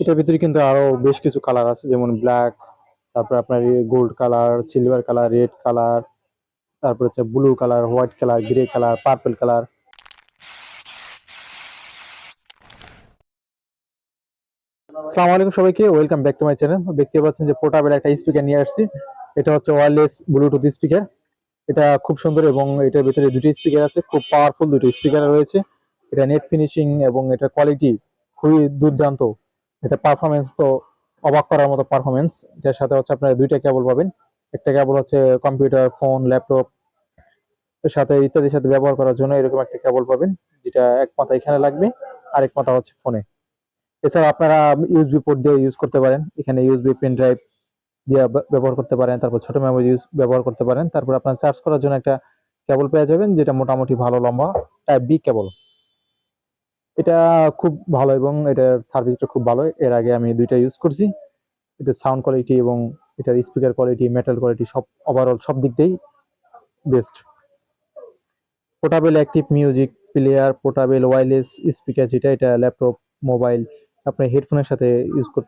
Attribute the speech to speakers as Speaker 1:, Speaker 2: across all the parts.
Speaker 1: এটার ভিতরে কিন্তু আরও বেশ কিছু কালার আছে, যেমন ব্ল্যাক তারপর আপনার gold colour silver colour red colour তারপর হচ্ছে blue colour white colour grey colour purple colour আসসালামু আলাইকুম সবাইকে welcome back to my channel দেখতে পাচ্ছেন যে পোর্টাবেল একটা স্পিকার নিয়ে আসছি। এটা হচ্ছে ওয়্যারলেস ব্লুটুথ স্পিকার এটা খুব সুন্দর এবং এটার ভিতরে দুটো স্পিকার আছে, খুব পাওয়ারফুল দুটো স্পিকার রয়েছে। এটা নেট ফিনিশিং এবং এটার কোয়ালিটি খুবই দুর্দান্ত। এটা পারফরমেন্স তো অবাক করার মতো পারফরমেন্স এটার সাথে হচ্ছে আপনারা দুইটা কেবল পাবেন। একটা কেবল হচ্ছে কম্পিউটার ফোন ল্যাপটপ এর সাথে ইত্যাদির সাথে ব্যবহার করার জন্য এরকম একটা কেবল পাবেন, যেটা এক মাথা এখানে লাগবে আর এক মাথা হচ্ছে ফোনে এছাড়া আপনারা ইউএসবি পোর্ট দিয়ে ইউজ করতে পারেন। এখানে ইউএসবি পেন ড্রাইভ দিয়ে ব্যবহার করতে পারেন। তারপর ছোট মেমোরি ইউজ ব্যবহার করতে পারেন। তারপর আপনার চার্জ করার জন্য একটা কেবল পেয়ে যাবেন, যেটা মোটামুটি ভালো লম্বা টাইপ বি কেবল এটা খুব ভালো এবং এটার সার্ভিসটা খুব ভালো। এর আগে আমি দুইটা ইউজ করছি। এটা সাউন্ড কোয়ালিটি এবং এটার স্পিকার কোয়ালিটি মেটাল কোয়ালিটি সব ওভারঅল সব দিক দিয়েই best portable active music player portable wireless speaker যেটা, এটা ল্যাপটপ মোবাইল আপনি হেডফোনের সাথে ইউজ কর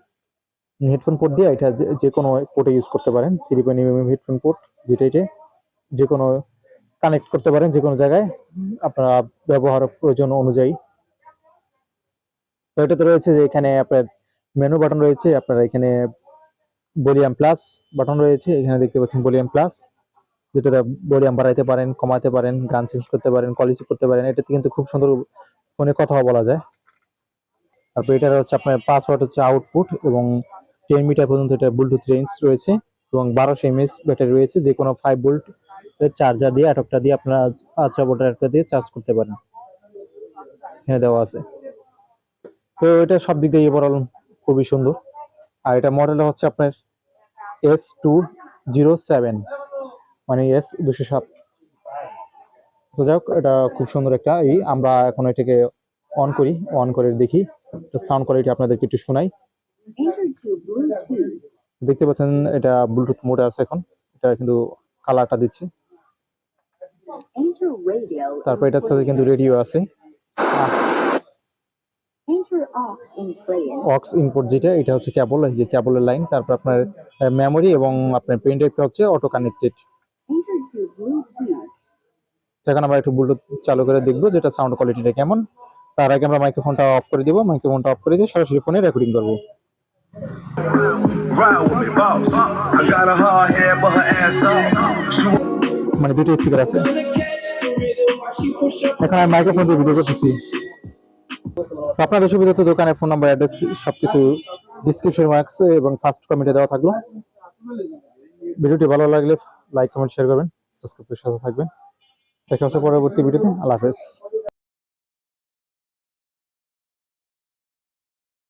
Speaker 1: হেডফোন পোর্ট দিয়ে এটা যে- কোনো পোর্টে ইউজ করতে পারেন। Three point M headphone port যেটা এটা যে কোনো কানেক্ট করতে পারেন যে কোনো জায়গায়। আপনার ব্যবহার প্রয়োজন অনুযায়ী। তো এটাতে রয়েছে যে এখানে আপনার মেনু বাটন রয়েছে, আপনার এখানে ভলিউম প্লাস বাটন রয়েছে, এখানে দেখতে পাচ্ছেন ভলিউম প্লাস যেটাতে ভলিউম বাড়াইতে পারেন, কমাতে পারেন, গান চেঞ্জ করতে পারেন কল রিসিভ করতে পারেন, এটাতে কিন্তু খুব সুন্দর ফোনে কথা বলা যায়। তারপর এটার হচ্ছে আপনার পাঁচ ওয়াট হচ্ছে আউটপুট এবং টেন মিটার পর্যন্ত এটা ব্লুটুথ রেঞ্জ রয়েছে এবং বারোশো এমএস ব্যাটারি রয়েছে, যে কোনো ফাইভ ভোল্ট চার্জার দিয়ে অ্যাডপ্টার দিয়ে আপনারা আচ্ছা ভোল্টের দিয়ে চার্জ করতে পারেন। এখানে দেওয়া আছে। তো এটা সব দিক দিয়ে ওভারঅল খুবই সুন্দর। আর এটা মডেল হচ্ছে আপনার এস টু জিরো সেভেন মানে এস দুশো সাত। তো যাই হোক এটা খুব সুন্দর একটা এই আমরা এখন এটাকে অন করি অন করে দেখি। সাউন্ড কোয়ালিটি আপনাদেরকে একটু শোনাই. দেখতে পাচ্ছেন এটা ব্লুটুথ মোডে আছে এখন। এটা কিন্তু কালারটা দিচ্ছে। তারপর এটার সাথে কিন্তু রেডিও আছে। অক্স ইনপুট যেটা, এটা হচ্ছে কেবল এই যে কেবলের লাইন তারপর আপনার মেমোরি এবং আপনার পেন ড্রাইভটা হচ্ছে অটো কানেক্টেড সেখানে আমরা একটু ব্লুটুথ চালু করে দেখব যেটা সাউন্ড কোয়ালিটিটা কেমন। তার আগে আমরা মাইক্রোফোনটা অফ করে দিব মাইক্রোফোনটা অফ করে দিয়ে সরাসরি ফোনে রেকর্ডিং করব। মানে দুটো স্পিকার আছে। এখন আমি মাইক্রোফোন দিয়ে ভিডিও করতেছি। আপনাদের সুবিধা তো দোকানের ফোন নাম্বার অ্যাড্রেস সবকিছু ডিসক্রিপশন মার্কস এবং ফার্স্ট কমেন্টে দেওয়া থাকল। ভিডিওটি ভালো লাগলে লাইক কমেন্ট শেয়ার করবেন। সাবস্ক্রাইব করে সাথে থাকবেন। দেখা হচ্ছে পরবর্তী ভিডিওতে। আল্লাহ হাফেজ।